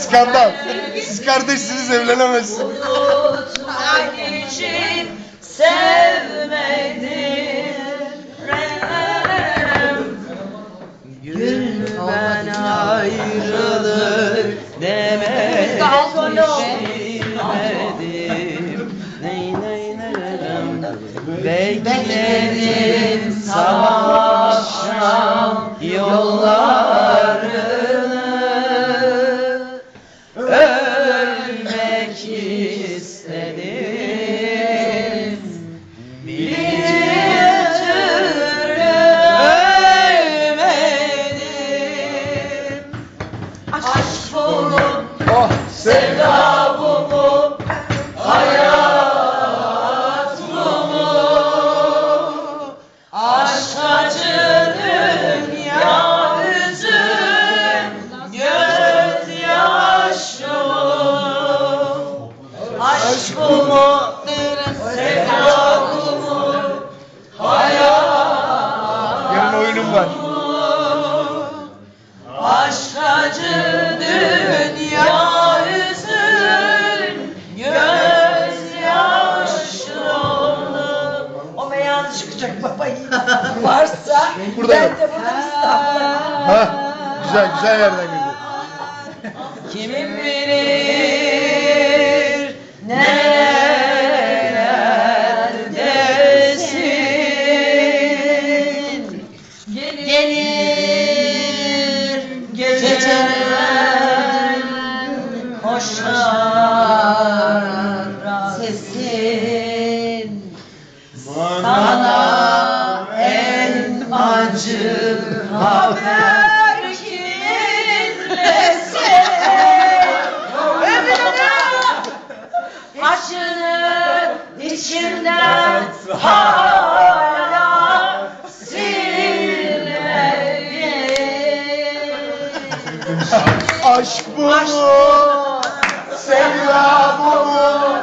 Skandal. Siz kardeşsiniz evlenemezsiniz. Unutmak için sevmedim. Gülben ayrılık demek bilmedim. Ney ney neredim Bekledim istedim. Bir türlü ölmedim. Aşk bunu, Oh sevda Aşk mu, sevda bu mu, hayat yarın oyunum var. Aşk acı dünya üzün gözyaşı oldu. O meyan çıkacak babayı. Varsa Burada ben yok. de İstanbul'a. Ha, güzel güzel yerden girdi. Kim bilir acı haber kirlese Ömrüne aşının içinden hala silmedi Aşk bu mu? Sevda bu mu?